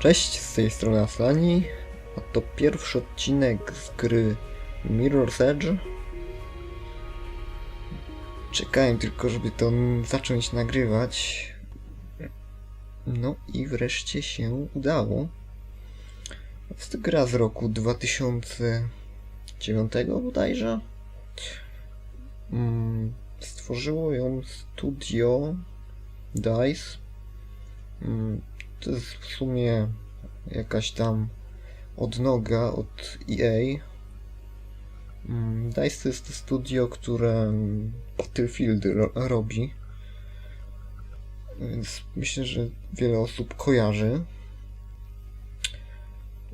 Cześć, z tej strony Aslani, a to pierwszy odcinek z gry Mirror's Edge. Czekałem tylko, żeby to zacząć nagrywać. No i wreszcie się udało. Jest to gra z roku 2009 bodajże. Mm, Stworzyło ją studio DICE. To jest w sumie jakaś tam odnoga od EA. Mm, DICE jest to studio, które Battlefield ro robi. Więc myślę, że wiele osób kojarzy.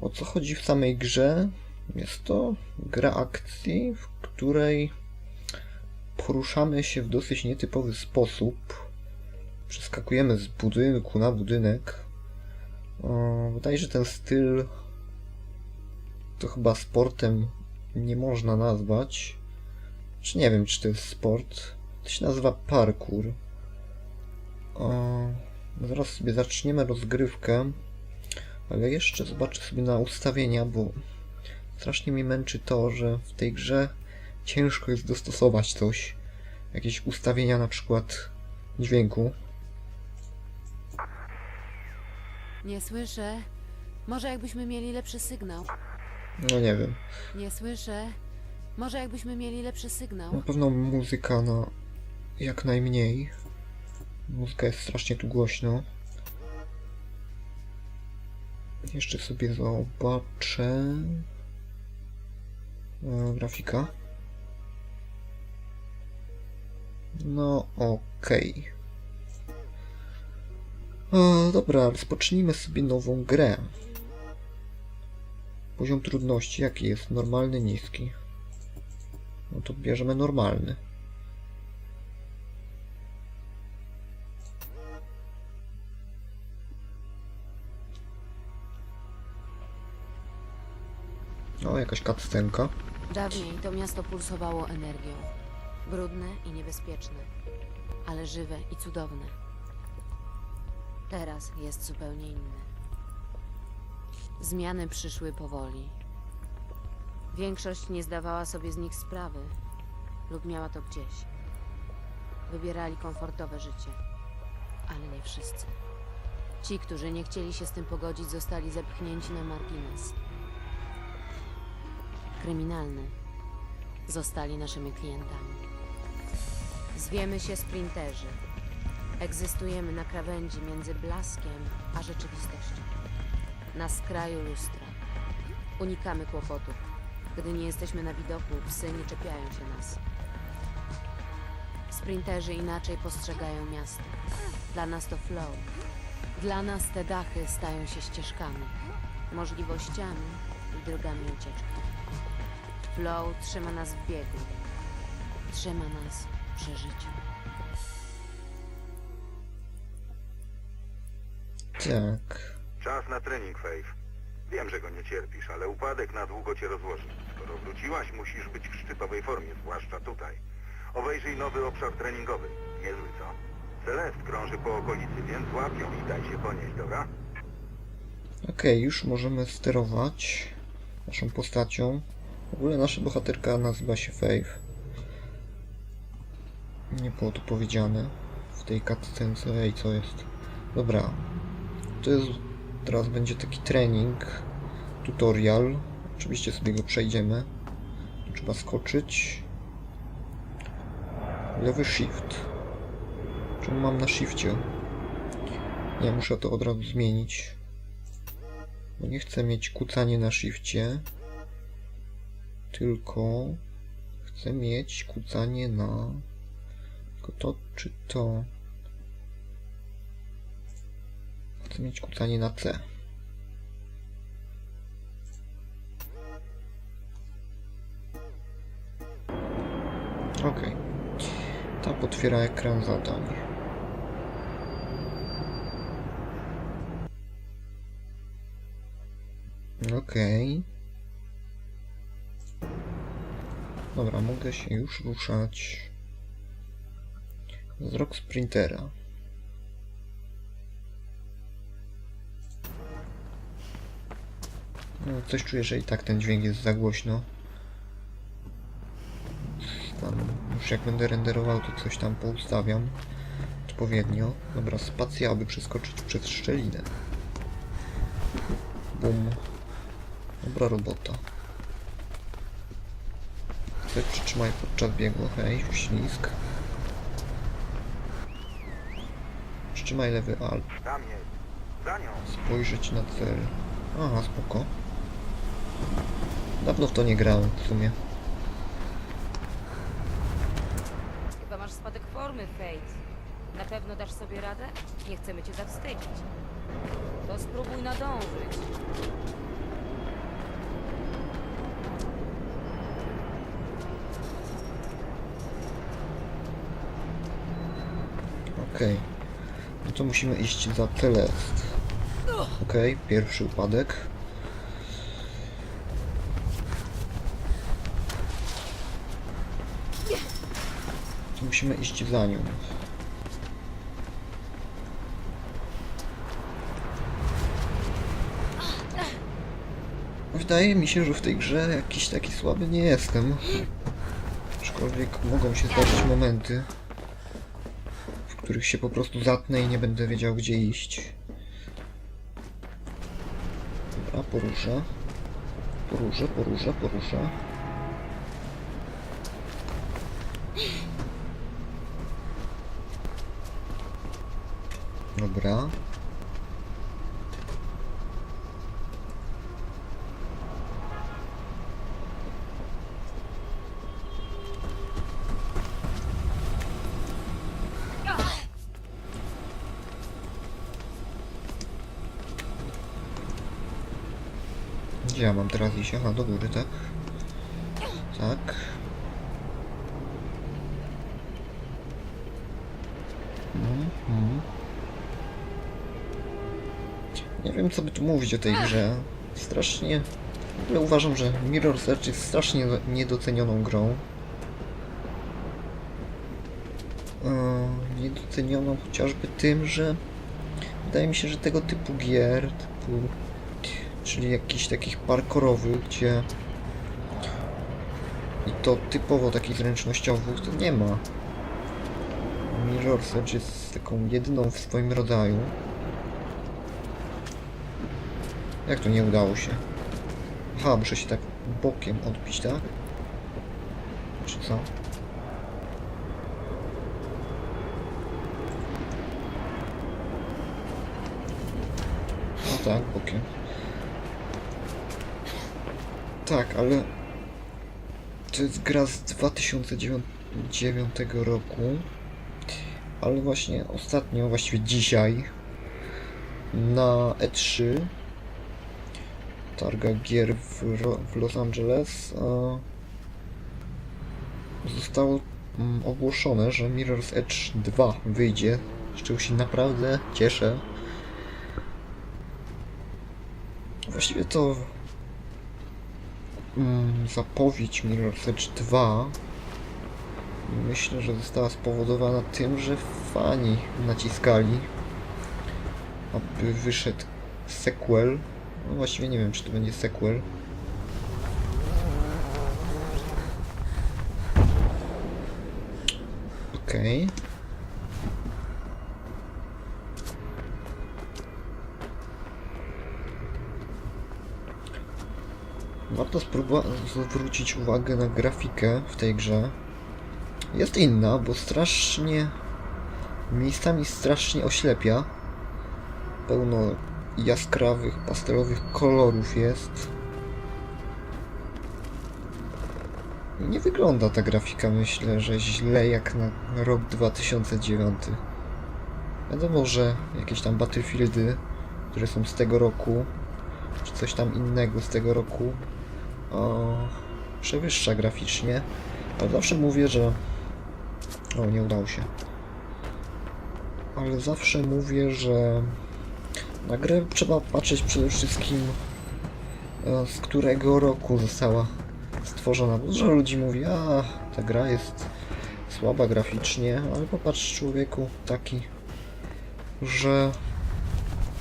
O co chodzi w samej grze? Jest to gra akcji, w której poruszamy się w dosyć nietypowy sposób. Przeskakujemy z budynku na budynek. Wydaje się, że ten styl to chyba sportem nie można nazwać. Czy nie wiem, czy to jest sport. To się nazywa parkour. Zaraz sobie zaczniemy rozgrywkę. Ale jeszcze zobaczę sobie na ustawienia, bo strasznie mi męczy to, że w tej grze ciężko jest dostosować coś. Jakieś ustawienia na przykład dźwięku. Nie słyszę. Może jakbyśmy mieli lepszy sygnał. No nie wiem. Nie słyszę. Może jakbyśmy mieli lepszy sygnał. Na pewno muzyka na jak najmniej. Muzyka jest strasznie tu głośno. Jeszcze sobie zobaczę. E, grafika. No okej. Dobra, rozpocznijmy sobie nową grę. Poziom trudności jaki jest? Normalny, niski. No to bierzemy normalny. O, jakaś cutscenka. Dawniej to miasto pulsowało energią. Brudne i niebezpieczne, ale żywe i cudowne. Teraz jest zupełnie inne. Zmiany przyszły powoli. Większość nie zdawała sobie z nich sprawy lub miała to gdzieś. Wybierali komfortowe życie, ale nie wszyscy. Ci, którzy nie chcieli się z tym pogodzić, zostali zepchnięci na margines. Kryminalny zostali naszymi klientami. Zwiemy się sprinterzy. Egzystujemy na krawędzi między blaskiem a rzeczywistością. Na skraju lustra. Unikamy kłopotów. Gdy nie jesteśmy na widoku, psy nie czepiają się nas. Sprinterzy inaczej postrzegają miasto. Dla nas to flow. Dla nas te dachy stają się ścieżkami, możliwościami i drogami ucieczki. Flow trzyma nas w biegu. Trzyma nas przy życiu. Tak. Czas na trening, Faith. Wiem, że go nie cierpisz, ale upadek na długo cię rozłoży. Skoro wróciłaś, musisz być w szczytowej formie, zwłaszcza tutaj. Obejrzyj nowy obszar treningowy. Niezły, co? Celest krąży po okolicy, więc łap ją i daj się ponieść, dobra? Okej, już możemy sterować naszą postacią. W ogóle nasza bohaterka nazywa się Faith. Nie było to powiedziane w tej cutscence. Ej, co jest? Dobra. To jest... Teraz będzie taki trening, tutorial. Oczywiście sobie go przejdziemy. Tu trzeba skoczyć. Lewy shift. Czemu mam na shifcie? Nie, muszę to od razu zmienić. Bo nie chcę mieć kucanie na shifcie, tylko chcę mieć kucanie na tylko to czy to. Chcę mieć kucanie na C. Ok. Tab otwiera ekran zadań. Okej. Dobra, mogę się już ruszać. Wzrok sprintera. No, coś czuję, że i tak ten dźwięk jest za głośno. Tam, już jak będę renderował, to coś tam poustawiam odpowiednio. Dobra, spacja, aby przeskoczyć przez szczelinę. Bum. Dobra robota. Chcę przytrzymaj podczas biegu, hej, ślizg. Przytrzymaj lewy nią. Spojrzeć na cel. Aha, spoko. Dawno w to nie grałem w sumie. Chyba masz spadek formy, Fate. Na pewno dasz sobie radę? Nie chcemy cię zawstydzić. To spróbuj nadążyć. Okej. No to musimy iść za Celest. Okej, pierwszy upadek. Musimy iść za nią. Wydaje mi się, że w tej grze jakiś taki słaby nie jestem. Aczkolwiek mogą się zdarzyć momenty, w których się po prostu zatnę i nie będę wiedział gdzie iść. Dobra, poruszę. Poruszę, poruszę, poruszę. Dobra. Gdzie ja mam teraz iść? Aha, do góry, tak? Tak. Nie wiem, co by tu mówić o tej grze. Strasznie... Ogóle uważam, że Mirror's Edge jest strasznie niedocenioną grą. Yy, niedocenioną chociażby tym, że wydaje mi się, że tego typu gier, typu czyli jakichś takich parkorowych, gdzie i to typowo takich zręcznościowych, to nie ma. Mirror's Edge jest taką jedyną w swoim rodzaju. Jak to nie udało się? Aha, muszę się tak bokiem odbić, tak? Czy co? No tak, bokiem. Tak, ale to jest gra z 2009 roku. Ale właśnie ostatnio, właściwie dzisiaj na E3 targa gier w, w Los Angeles zostało mm, ogłoszone, że Mirror's Edge 2 wyjdzie, z czego się naprawdę cieszę. Właściwie to mm, zapowiedź Mirror's Edge 2 myślę, że została spowodowana tym, że fani naciskali, aby wyszedł sequel. No właściwie nie wiem, czy to będzie sequel. Okej. Warto spróbować zwrócić uwagę na grafikę w tej grze. Jest inna, bo strasznie miejscami strasznie oślepia. Pełno jaskrawych, pastelowych kolorów jest. Nie wygląda ta grafika, myślę, że źle jak na rok 2009. Wiadomo, że jakieś tam Battlefieldy, które są z tego roku, czy coś tam innego z tego roku, o, przewyższa graficznie, ale zawsze mówię, że... O, nie udało się. Ale zawsze mówię, że na grę trzeba patrzeć przede wszystkim e, z którego roku została stworzona. Bo Dużo ludzi mówi, a ta gra jest słaba graficznie, ale popatrz człowieku taki, że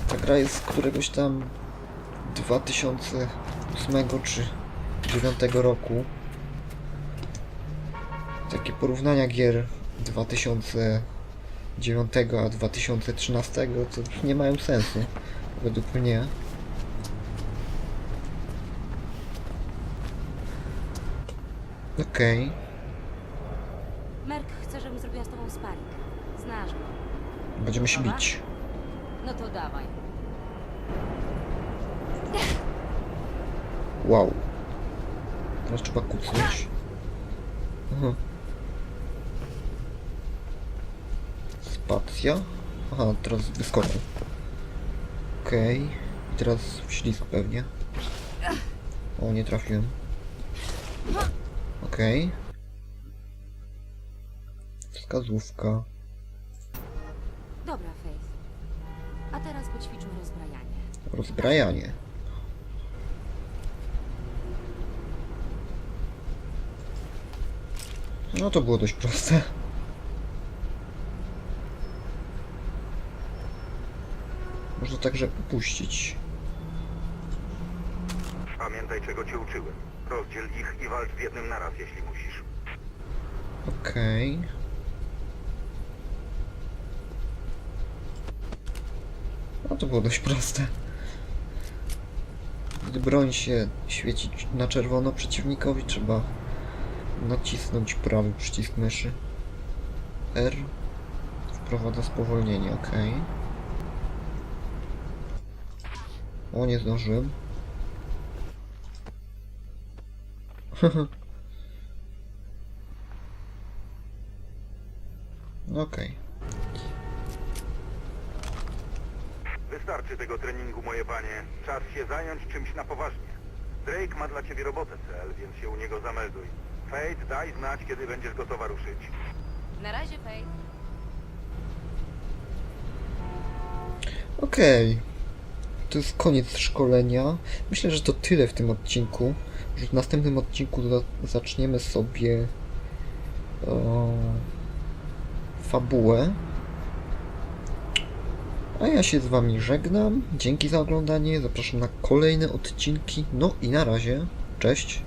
ta gra jest z któregoś tam 2008 czy 2009 roku. Takie porównania gier 2009 a 2013 to nie mają sensu, według mnie. Okej, Merk chce, żebym zrobiła z tobą sparring. Znasz go. będziemy się Dobra. bić. No to dawaj. Wow. Teraz trzeba kucnąć. Aha. Spacja. Aha, teraz wyskoczył. Okej. I teraz ślizg pewnie. O, nie trafiłem. Okej. Wskazówka. Dobra, Faith. A teraz poćwiczmy rozbrajanie. Rozbrajanie. No to było dość proste. Można także popuścić. Pamiętaj, czego cię uczyłem. Rozdziel ich i walcz w jednym naraz, jeśli musisz. Okej. No to było dość proste. Gdy broń się świeci na czerwono przeciwnikowi, trzeba nacisnąć prawy przycisk myszy. R wprowadza spowolnienie, ok. O, nie zdążyłem. Okej. Wystarczy tego treningu, moje panie. Czas się zająć czymś na poważnie. Drake ma dla ciebie robotę, cel, więc się u niego zamelduj. Fate, daj znać, kiedy będziesz gotowa ruszyć. Na razie, Faith. Okej. To jest koniec szkolenia. Myślę, że to tyle w tym odcinku. Że w następnym odcinku za- zaczniemy sobie fabułę. A ja się z wami żegnam. Dzięki za oglądanie. Zapraszam na kolejne odcinki. No i na razie. Cześć.